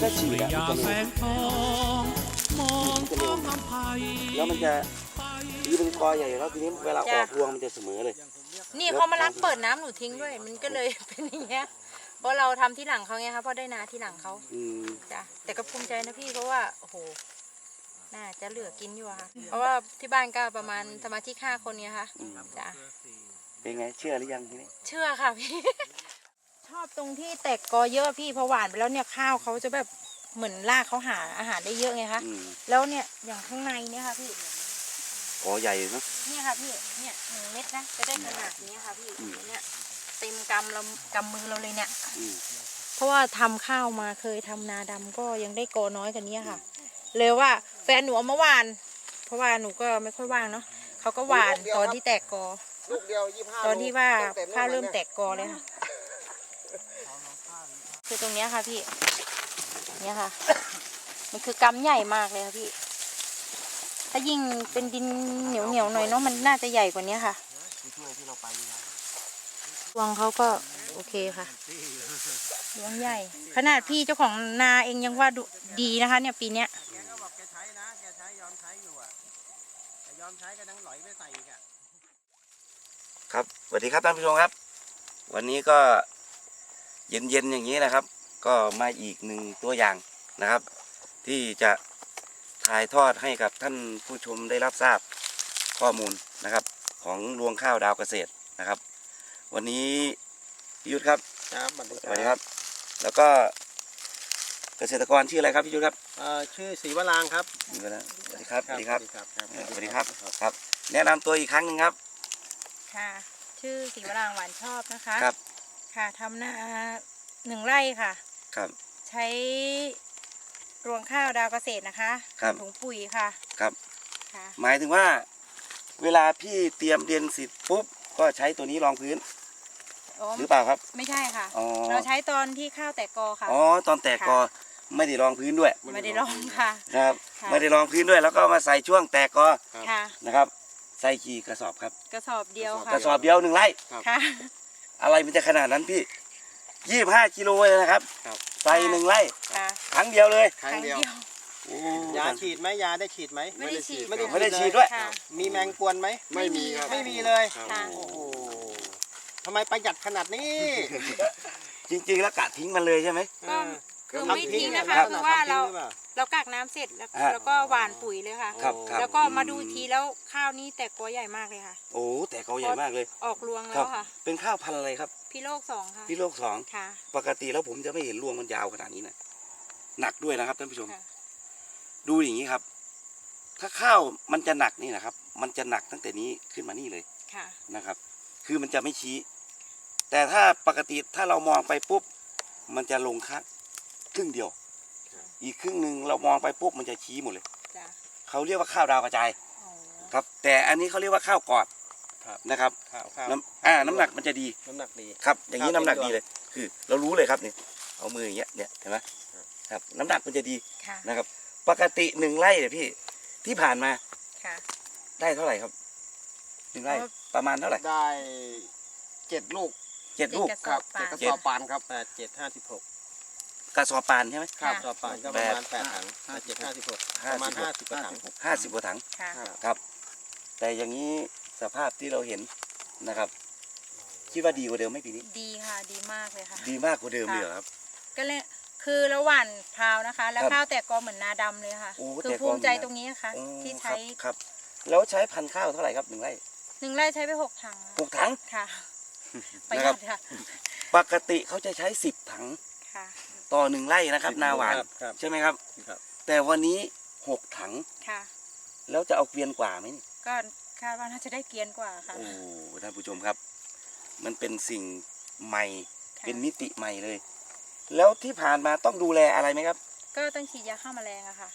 คือถ้าฉีดอะยามันแสจะเร็วงทองมองท้องลำไพแล้วมันจะคือเป็นกอใหญ่แล้วทีนี้เวลาออกรวงมันจะเสมอเลย นี่เขามารักเปิดน้ำหนูทิ้งด้วย มันก็เลยเป็นอย่างเงี้ยเพราะเราทำที่หลังเขาไงคะเพราะได้นาที่หลังเขาอืมจ้ะแต่ก็ภูมิใจนะพี่เพราะว่าโอ้โหน่าจะเหลือกินอยู่อะค่ะ เพราะว่าที่บ้านก็ประมาณสมาชิกห้าคนเนี่ยค่ะอืมจ้ะเป็นไงเชื่อหรือยังทีนี้เชื่อค่ะพี่ ชอบตรงที่แตกกอเยอะพี่พอหวานไปแล้วเนี่ยข้าวเขาจะแบบเหมือนรากเขาหาอาหารได้เยอะไงคะอืมแล้วเนี่ยอย่างข้างในเนี่ยค่ะพี่กอใหญ่เนาะเนี่ยค่ะพี่เนี่ยหนึ่งเม็ดนะจะได้ขนาดนี้ค่ะพี่อืม เนี่ยเต็มกำเรากำมือเราเลยเนี่ย อืม เพราะว่าทำข้าวมาเคยทำนาดำก็ยังได้กอน้อยกว่านี้ค่ะ เลยว่าแฟนหนูเอามาหวาน เพราะว่าหนูก็ไม่ค่อยว่างเนาะเขาก็หวานตอนที่แตกกอ ลูกเดียวยี่ห้าตอนที่ว่าตั้งแต่ข้าวเริ่มนี่ยแตกกอเลยค่ะ คือตรงเนี้ยค่ะพี่เนี่ยค่ะ มันคือกำใหญ่มากเลยค่ะพี่ ถ้ายิ่งเป็นดินเหนียวเหนียวๆหน่อยเนาะมันน่าจะใหญ่กว่านี้ค่ะช่วยที่เราไปนี่นะวงเขาก็โอเคค่ะวงใหญ่ ขนาดพี่เจ้าของนาเองยังว่าดูดีนะคะ เนี่ยปีเนี้ยแกก็บอกแกใช้นะแกใช้ยอมใช้อยู่อะแต่ยอมใช้ก็ต้องหลอยไปใส่อีกอะครับสวัสดีครับท่านผู้ชมครับ วันนี้ก็ เย็นๆอย่างนี้นะครับ ก็มาอีกหนึ่งตัวอย่างนะครับ ที่จะถ่ายทอดให้กับท่านผู้ชมได้รับทราบข้อมูลนะครับ ของรวงข้าวดาวเกษตรนะครับ วันนี้พี่ยุทธครับครับสวัสดีครับ แล้วก็เกษตรกรชื่ออะไรครับพี่ยุทธครับเอ่อชื่อศรีวรางค์ครับอยู่กันแล้วสวัสดีครับสวัสดีครับครับเอ่อสวัสดีครับครับ แนะนำตัวอีกครั้งหนึ่งครับ ค่ะ ชื่อสีวรางค์หวานชอบนะคะ ครับ ค่ะทำนาหนึ่งไร่ค่ะ ครับ ใช้รวงข้าวดาวเกษตรนะคะครับ ถุงปุ๋ยค่ะครับ ค่ะ หมายถึงว่า เวลาพี่เตรียมเรียนเสิทธิ์ปุ๊บก็ใช้ตัวนี้รองพื้นอ๋อหรือเปล่าครับ ไม่ใช่ค่ะ อ๋อ เราใช้ตอนที่ข้าวแตกกอค่ะ อ๋อตอนแตกกอไม่ได้รองพื้นด้วยไม่ได้ลองค่ะ ครับ ค่ะ ไม่ได้รองพื้นด้วย แล้วก็มาใส่ช่วงแตกกอค่ะ นะครับ ใส่กี่กระสอบครับ กระสอบเดียวค่ะกระสอบเดียวหนึ่งไร่ ค่ะ อะไรมันจะขนาดนั้นพี่ยี่ห้ากิโลเลยนะครับครับ ใส่หนึ่งไร่ค่ะครั้งเดียวเลยครั้งเดียวโอ้ยาฉีดไหมยาได้ฉีดไหม ไม่ได้ฉีดไม่ได้ ไม่ได้ฉีดด้วย ค่ะ มีแมงกวนไหม ไม่มีครับ ไม่มีเลยค่ะ โอ้โหทำไมประหยัดขนาดนี้จริง ๆ แล้วกะทิ้งมันเลยใช่ไหม ก็คือไม่ทิ้งนะคะครับ คือว่าเราทำทิ้งหปล่ เรากักน้ำเสร็จแล้วฮะ แล้วก็หว่านปุ๋ยเลยค่ะ ครับครับแล้วก็มาดูอีกทีแล้วข้าวนี้แตกกอใหญ่มากเลยค่ะ โอ้แต่เขาใหญ่มากเลย ออกรวงคแล้รับวค่ะ เป็นข้าวพันธุ์อะไรครับพี่โลกสองค่ะพี่โลกสองค่ะปกติแล้วผมจะไม่เห็นรวงมันยาวขนาดนี้นะหนักด้วยนะครับท่านผู้ชม ค่ะ ดูอย่างนี้ครับ ถ้าข้าวมันจะหนักนี่นะครับ มันจะหนักตั้งแต่นี้ขึ้นมานี่เลยค่ะ นะครับ คือมันจะไม่ชี้ แต่ถ้าปกติถ้าเรามองไปปุ๊บ มันจะลงคักครึ่งเดียว อีกครึ่งหนึ่งเรามองไปปุ๊บมันจะชี้หมดเลยจ้ะเขาเรียกว่าข้าวดาวกระจายอ๋อครับ แต่อันนี้เขาเรียกว่าข้าวกอดครับ นะครับข้าวข้าวน้ำอ่าน้ำหนักมันจะดีน้ำหนักดี ครับ อย่างนี้ครับน้ำหนักเป็นตัวดีเลย คือ เรารู้เลยครับนี่เอามืออย่างเงี้ยเนี่ยเห็นไหมครับ น้ำหนักมันจะดีค่ะนะครับ ปกติหนึ่งไร่เนี่ยพี่ ที่ผ่านมาค่ะ ได้เท่าไหร่ครับหนึ่งไร่เอ่อประมาณเท่าไหร่ได้เจ็ดลูกเจ็ดลูก เจ็ดกระสครัอบบปาเจ็ดกระสอบปานครับแปดเจ็ดห้าสิบหก กระสอบปานใช่ไหม ครับค่ะกระสอบปานก็แปประดมาณแปดถังแปดเจ็ดห้าสิบหกห้าประมาณสิบหกห้าสิบกว่าถัง ห้าสิบกว่าถัง ค่ะ ครับ ครับ แต่อย่างนี้สภาพที่เราเห็นนะครับ คิดว่าดีกว่าเดิมไหมปีนี้ ดีค่ะดีมากเลยค่ะ ดีมากกว่าเดิมเลยเหรอครับ ก็เลยคือระหว่านพราวนะคะ แล้วครับข้าวแตกกอเหมือนนาดำเลยค่ะ โอ้คือแตกกอภูมิใจเหมือนนา ตรงนี้นะคะอืมที่คใช้รับครับ แล้วใช้พันธุ์ข้าวเท่าไหร่ครับหนึ่งไร่หนึ่งไร่ใช้ไปหกถังหกถัง ค่ะประหนะครัยับดค่ะปกติเขาจะใช้สิบถัง ค่ะ ต่อหนึ่งไร่นะครับ นาหวานครับครับ ใช่ไหมครับ ครับ แต่วันนี้หกถัง ค่ะ แล้วจะเอาเกวียนกว่าไหมนี่ก็คาดว่าน่าจะได้เกรียนกว่าค่ะ โอ้ท่านผู้ชมครับ มันเป็นสิ่งใหม่ค่ะ เป็นมิติใหม่เลย แล้วที่ผ่านมาต้องดูแลอะไรไหมครับ ก็ต้องฉีดยาฆ่าแมลงอะค่ะ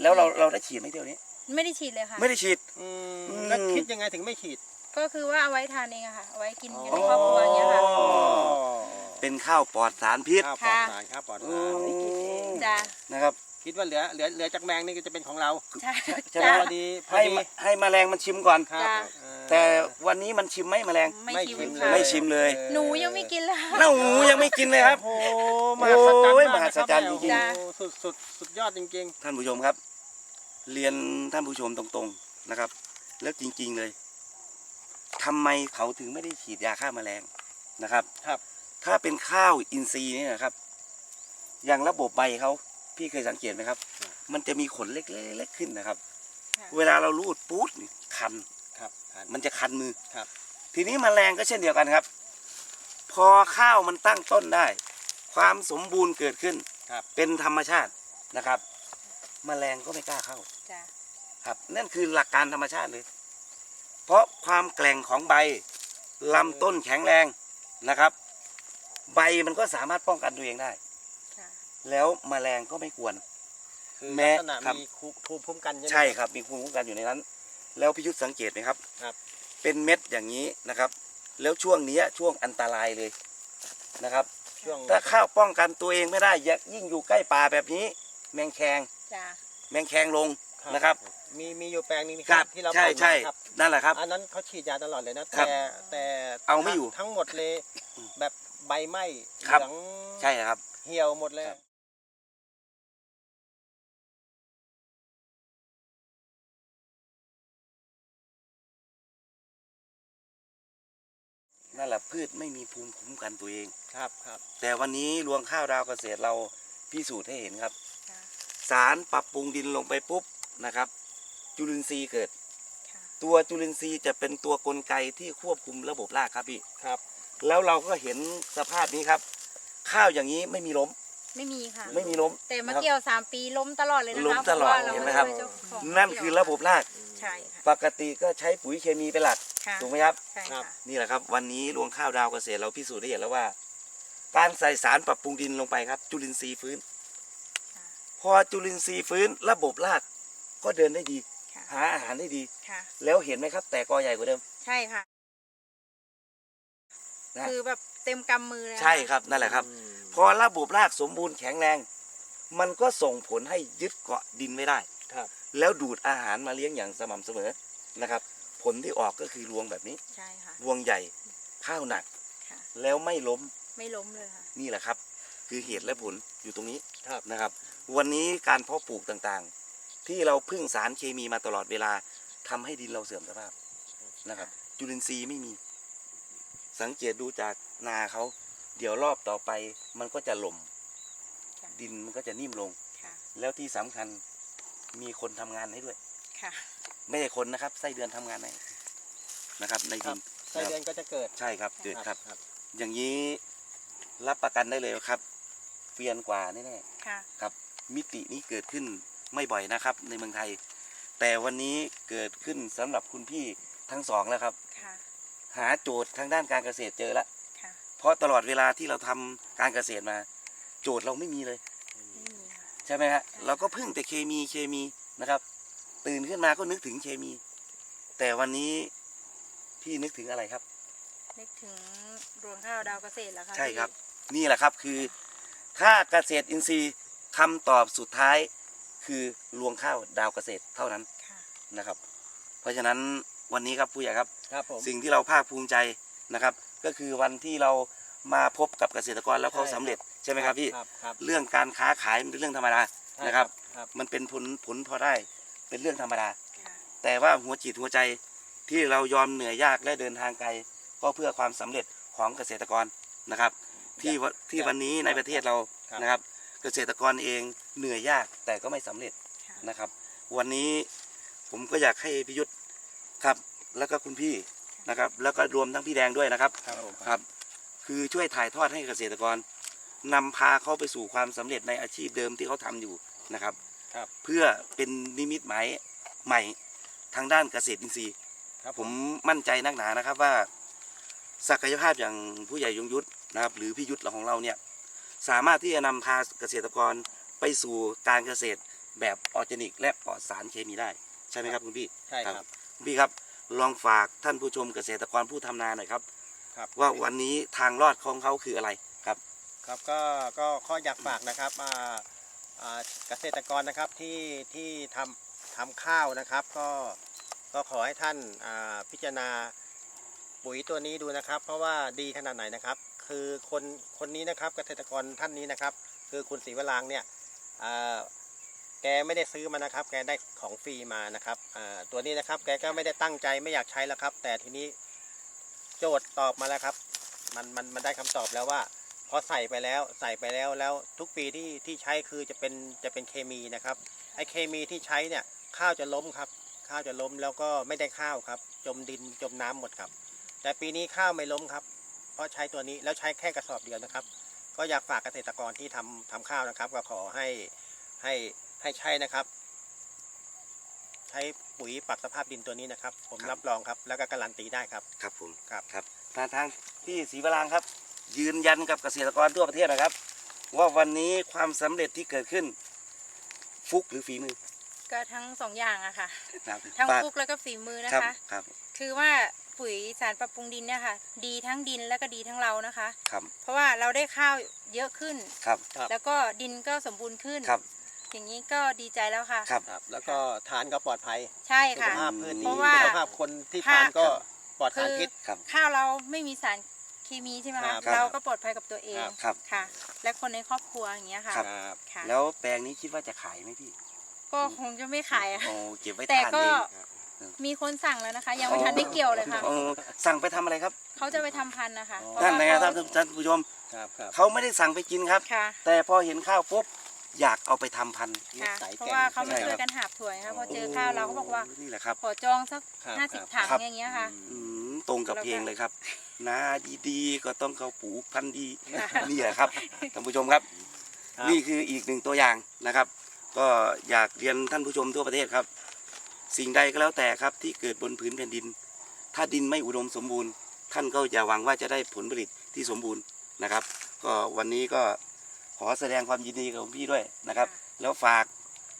แล้วเราเราได้ฉีดไหมเดี๋ยวนี้ ไม่ได้ฉีดเลยค่ะ ไม่ได้ฉีด อืมอืม แล้วคิดยังไงถึงไม่ฉีดก็คือว่าเอาไว้ทานเองอะค่ะ เอาไว้กินกันอ๋ในอครอบครัวอย่างเงี้ยค่ะ เป็นข้าวปลอดสารพิษข้าวปลอดสารข้าวปลอดอืสารมจ้ะนะครับ คิดว่าเหลือเหลือเหลือจากแมงนี่ก็จะเป็นของเราใช่ใช่ไหมจ้ะพอดีพอให้ดีมาให้แมลงมันชิมก่อน ครับจ้ะเออ แต่วันนี้มันชิมไหมแมลง ไม่ไม่ชิชิมมค่ะไม่ชิมเลยหนูยังไม่กินเลยค่ะเน่าหูยังไม่กินเลยครับ โอ้โหมหัศจรรย์โอ้ยมากมหัศจรรย์นะคบจริงๆโอ้โหสุดสุดสุดยอดจริงท่านผู้ชมครับ เรียนท่านผู้ชมตรงๆนะครับ แล้วจริงๆเลยทำไมเขาถึงไม่ได้ฉีดยาฆ่าแมลงนะครับ ๆ ครับ ถ้าเป็นข้าวอินทรีย์เนี่ยนะครับ อย่างระบบใบเขาพี่เคยสังเกตไหมครับ มันจะมีขนเล็กๆขึ้นนะครับค่ะเวลาเราลูดปู๊ดนี่คันครับครับมันจะคันมือครับ ทีนี้มแมลงก็เช่นเดียวกันครับ พอข้าวมันตั้งต้นได้ ความสมบูรณ์เกิดขึ้นครับเป็นธรรมชาตินะครับแมลงก็ไม่กล้าเข้าจ้ะครับนั่นคือหลักการธรรมชาติเลย เพราะความแกร่งของใบลำต้นแข็งแรงนะครับ ใบมันก็สามารถป้องกันตัวเองได้ ค่ะแล้วแมลงก็ไม่กวน คือแม้ลักษณะครับ มีภูภูมิคุ้มกันใช่ไหม ใช่ครับ มีภูมิคุ้มกันอยู่ในนั้น แล้วพิยุทธสังเกตไหมครับ ครับ เป็นเม็ดอย่างนี้นะครับ แล้วช่วงเนี้ยช่วงอันตรายเลยนะครับ ช่วงถ้าข้าวป้องกันตัวเองไม่ได้อย่ายิ่งอยู่ใกล้ป่าแบบนี้ แมงแคง จ้ะแมงแคงลง นะครับ มีมีอยู่แปลงนึงครับที่เราใช่ปลูกใช่นะครับนั่นแหละครับ อันนั้นเขาฉีดยาตลอดเลยนะครับแต่แต่เอาไม่อยู่ทั้งหมดเลย แบบ ใบไหม้ครับเหลืองใช่ครับ เหี่ยวหมดเลยครับ นั่นแหละพืชไม่มีภูมิคุ้มกันตัวเอง ครับครับ แต่วันนี้รวงข้าวดาวเกษตรเราพิสูจน์ให้เห็นครับ ค่ะ สารปรับปรุงดินลงไปปุ๊บนะครับ จุลินทรีย์เกิด ค่ะ ตัวจุลินทรีย์จะเป็นตัวกลไกที่ควบคุมระบบรากครับพี่ ครับ แล้วเราก็เห็นสภาพนี้ครับ ข้าวอย่างนี้ไม่มีล้ม ไม่มีค่ะ ไม่มีล้มแต่มานะครับเกี่ยวสามปีล้มตลอดเลยนะคะล้มตลอดพาะว่าาเห็นไหมครับช่วยเจ้าของนั่นคือระบบรากใช่ค่ะ ปกติก็ใช้ปุ๋ยเคมีเป็นหลักค่ะถูกไหมครับใช่ค่ะนี่แหละครับ วันนี้รวงข้าวดาวเกษตรเราพิสูจน์ได้เห็นแล้วว่า การใส่สารปรับปรุงดินลงไปครับ จุลินทรีย์ฟื้นค่ะพอจุลินทรีย์ฟื้น ระบบรากก็เดินได้ดีค่ะหาอาหารได้ดีค่ะแล้วเห็นไหมครับ แต่กอใหญ่กว่าเดิม ใช่ค่ะ นะคือแบบเต็มกำมือเลยใช่ครับนั่นแหละครับ พอระบบรากสมบูรณ์แข็งแรง มันก็ส่งผลให้ยึดเกาะดินไม่ได้ ครับ แล้วดูดอาหารมาเลี้ยงอย่างสม่ำเสมอนะครับ ผลที่ออกก็คือรวงแบบนี้ ใช่ค่ะรวงใหญ่ข้าวหนัก ค่ะ แล้วไม่ล้มไม่ล้มเลยค่ะ นี่แหละครับ คือเหตุและผลอยู่ตรงนี้ครับ นะครับ วันนี้การเพาะปลูกต่างๆ ที่เราพึ่งสารเคมีมาตลอดเวลาทำให้ดินเราเสื่อมสภาพนะครับ จุลินทรีย์ไม่มี สังเกตดูจากนาเขาเดี๋ยวรอบต่อไปมันก็จะหล่ม ค่ะดินมันก็จะนิ่มลง ค่ะแล้วที่สำคัญมีคนทำงานให้ด้วย ค่ะ ไม่ใช่คนนะครับไส้เดือนทำงานให้นะครับในครัดิบนไส้เดือนก็จะเกิดใช่ครับเกิดครับ ครับ อย่างนี้รับประกันได้เลยครับเปลี่ยนกว่าแน่ค่ะ ๆครับ มิตินี้เกิดขึ้นไม่บ่อยนะครับ ในเมืองไทย แต่วันนี้เกิดขึ้นสำหรับคุณพี่ทั้งสองแล้วครับค่ะ หาโจทย์ทางด้านการเกษตรเจอแล้วค่ะเพราะตลอดเวลาที่เราทำการเกษตรมา โจทย์เราไม่มีเลย ไม่มีค่ะ ใช่ไหมฮะใช่ เราก็พึ่งแต่เคมีเคมีนะครับ ตื่นขึ้นมาก็นึกถึงเคมี แต่วันนี้พี่นึกถึงอะไรครับ นึกถึงรวงข้าวดาวเกษตรแล้วค่ะใช่ครับพี่นี่แหละครับคือ ถ้าเกษตรอินทรีย์คำตอบสุดท้ายคือรวงข้าวดาวเกษตรเท่านั้นค่ะ นะครับ เพราะฉะนั้นวันนี้ครับผู้ใหญ่ครับ ครับผม สิ่งที่เราภาคภูมิใจนะครับ ก็คือวันที่เรามาพบกับเกษตรกรแล้วเขาใช่สำเร็จใช่ไหมครับพี่ครับครับ เรื่องการค้าขายมันเป็นเรื่องธรรมดาใช่นะครับ ครับ มันเป็นผลผลพอได้เป็นเรื่องธรรมดาค่ะแต่ว่าหัวจิตหัวใจที่เรายอมเหนื่อยยากและเดินทางไกล ก็เพื่อความสำเร็จของเกษตรกรนะครับ ที่วะที่วันนี้ในประเทศเราครับ นะครับ เกษตรกรเองเหนื่อยยากแต่ก็ไม่สำเร็จค่ะนะครับ วันนี้ผมก็อยากให้พิยุทธครับ แล้วก็คุณพี่นะครับ แล้วก็รวมทั้งพี่แดงด้วยนะครับครับผมครับ คือช่วยถ่ายทอดให้เกษตรกรนำพาเขาไปสู่ความสำเร็จในอาชีพเดิมที่เขาทำอยู่นะครับ ครับ เพื่อเป็นนิมิตหมายใหม่ทางด้านเกษตรอินทรีย์ ครับผมมั่นใจนักหนานะครับว่า ศักยภาพอย่างผู้ใหญ่ยงยุทธนะครับ หรือพี่ยุทธของเราเนี่ยสามารถที่จะนำพาเกษตรกรไปสู่การเกษตรแบบออร์แกนิก และปลอดสารเคมีได้ ใช่ไหมครับคุณพี่ ใช่ครับ คุณพี่ครับ ลองฝากท่านผู้ชมเกษตรกรผู้ทำนาหน่อยครับ ครับว่าวันนี้ทางรอดของเขาคืออะไรครับ ครับก็ก็ข้ออยากฝากนะครับอ่าอ่าเกษตรกรนะครับที่ที่ทำทำข้าวนะครับ ก็ก็ขอให้ท่านอ่าพิจารณาปุ๋ยตัวนี้ดูนะครับ เพราะว่าดีขนาดไหนนะครับ คือคนคนนี้นะครับเกษตรกรท่านนี้นะครับ คือคุณศรีวรางค์เนี่ยอ่า แกไม่ได้ซื้อมานะครับ แกได้ของฟรีมานะครับตัวนี้นะครับ แกก็ไม่ได้ตั้งใจไม่อยากใช้แล้วครับ แต่ทีนี้โจทย์ตอบมาแล้วครับ มันมันมันได้คำตอบแล้วว่าพอใส่ไปแล้วใส่ไปแล้วแล้วทุกปีที่ที่ใช้คือจะเป็นจะเป็นเคมีนะครับไอเคมีที่ใช้เนี่ยข้าวจะล้มครับ ข้าวจะล้มแล้วก็ไม่ได้ข้าวครับ จมดินจมน้ำหมดครับ แต่ปีนี้ข้าวไม่ล้มครับ เพราะใช้ตัวนี้แล้วใช้แค่กระสอบเดียวนะครับ ก็อยากฝากเกษตรกรที่ทำทำข้าวนะครับ ก็ขอให้ให้ ให้ใช้นะครับ ใช้ปุ๋ยปรับสภาพดินตัวนี้นะครับ ผมครับ รับรองครับ แล้วก็การันตีได้ครับ ครับผมครับ ครับทางทางพี่ศรีวรางค์ครับ ยืนยันกับเกษตรกรทั่วประเทศนะครับ ว่าวันนี้ความสำเร็จที่เกิดขึ้น ฟุกหรือฝีมือก็ทั้งสองอย่างอะค่ะ ครับทั้งฝากฟุกแล้วก็ฝีมือนะครับคะ ครับคือว่าปุ๋ยสารปรับปรุงดินเนี่ยค่ะ ดีทั้งดินแล้วก็ดีทั้งเรานะคะ ครับเพราะว่าเราได้ข้าวเยอะขึ้น ครับ ครับ แล้วก็ดินก็สมบูรณ์ขึ้น ครับ อย่างนี้ก็ดีใจแล้วค่ะ ครับ ครับ แล้วก็ทานก็ปลอดภัยใช่สุค่ะขภาพพืชเพดีราะว่า สุขภาพคนที่ทานก็ปลอดสารพิษ ครับ ข้าวเราไม่มีสารเคมีใช่ไหมครัคะบ เราก็ปลอดภัยกับตัวเองครับ ครับ ค่ะ และคนในครอบครัวอย่างเงี้ยค่ะครับครับค่ะแล้วแปลงนี้คิดว่าจะขายไหมพี่ ก็คงจะไม่ขายอะ โอ้เก็บไว้แต่ทานก็ เองมีคนสั่งแล้วนะคะ ยังไม่ทันได้เกี่ยวเลยค่ะโอ้สั่งไปทำอะไรครับเขาจะไปทำพันธุ์นะคะอ๋อเพราะนั่นว่าไงคเขารับท่านผู้ชม ครับครับ เขาไม่ได้สั่งไปกินครับ ค่ะ แต่พอเห็นข้าวปุ๊บ อยากเอาไปทำพันธุ์ ค่ะใส่เพราะแกงว่าเขามาใช่ครับช่วยกันหาบถั่วค่ะพอเจอข้าวเราก็บอกว่านี่แหละครับ ขอจองสักครับห้าสิบครัถับงอย่างเงี้ยค่ะ อืมตรงกับเพลงเลยครับ นาดีๆก็ต้องเขาปลูกพันธุ์ดีค่ะนี่แหละครับท่านผู้ชมครับ ครับ นี่คืออีกหนึ่งตัวอย่างนะครับ ก็อยากเรียนท่านผู้ชมทั่วประเทศครับ สิ่งใดก็แล้วแต่ครับที่เกิดบนผืนแผ่นดิน ถ้าดินไม่อุดมสมบูรณ์ ท่านก็อย่าหวังว่าจะได้ผลผลิตที่สมบูรณ์นะครับ ก็วันนี้ก็ ขอแสดงความยินดีกับพี่ด้วยนะครับ แล้วฝาก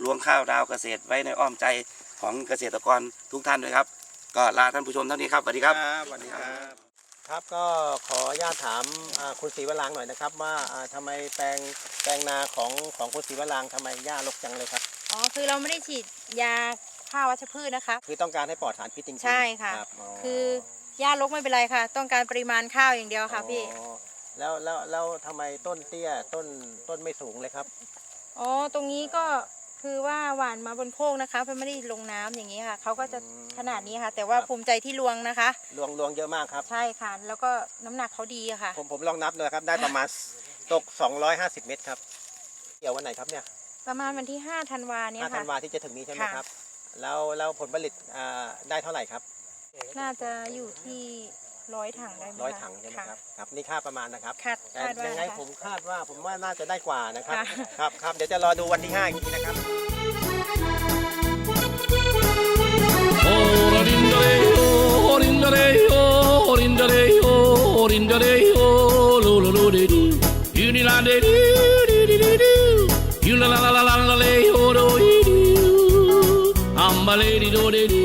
รวงข้าวดาวเกษตรไว้ในอ้อมใจของเกษตรกรทุกท่านด้วยครับ ก็ลาท่านผู้ชมเท่านี้ครับสวัสดีครับสวัสดีครับ ครับก็ขออนุญาตถามอ่าคุณศรีวรางค์หน่อยนะครับ ว่าอ่าทำไมแปลงแปลงนาของของคุณศรีวรางค์ทำไมหญ้ารกจังเลยครับอ๋อคือเราไม่ได้ฉีดยาฆ่าวัชพืชนะคะ คือต้องการให้ปลอดสารพิษจริงๆใช่ค่ะรับคือหญ้ารกไม่เป็นไรค่ะ ต้องการปริมาณข้าวอย่างเดียวค่ะพี่อ๋อ แล้วแล้วแล้วทำไมต้นเตี้ยต้นต้นไม่สูงเลยครับ อ๋อ ตรงนี้ก็คือว่าหวานมาบนโคกนะคะมันไม่ได้ลงน้ำอย่างนี้ค่ะ เขาก็จะอืมขนาดนี้ค่ะ แต่ว่าครับ ภูมิใจที่รวงนะคะ รวงรวงเยอะมากครับ ใช่ค่ะ แล้วก็น้ำหนักเขาดีอะค่ะ ผมผมลองนับเลยครับ ได้ประมาณ ตก 250 เมตรครับ เกี่ยววันไหนครับเนี่ยประมาณวันที่5ธันวาเนี่ย5ธัค่ะ นวาที่จะถึงนี้ใช่ไหมค่ะ ครับ แล้วแล้วผลผลิตอ่าได้เท่าไหร่ครับ น่าจะอยู่ที่ ร้อยถังได้ไหมร้อยคถังใช่ไหมครับครับนี่ค่าประมาณนะครับค่ะแต่คาดว่ายังไงผมคาดว่าผมว่าน่าจะได้กว่านะครับครับครับเดี๋ยวจะรอดูวันที่5อีกทีนะครับ I'm a lady, do they do?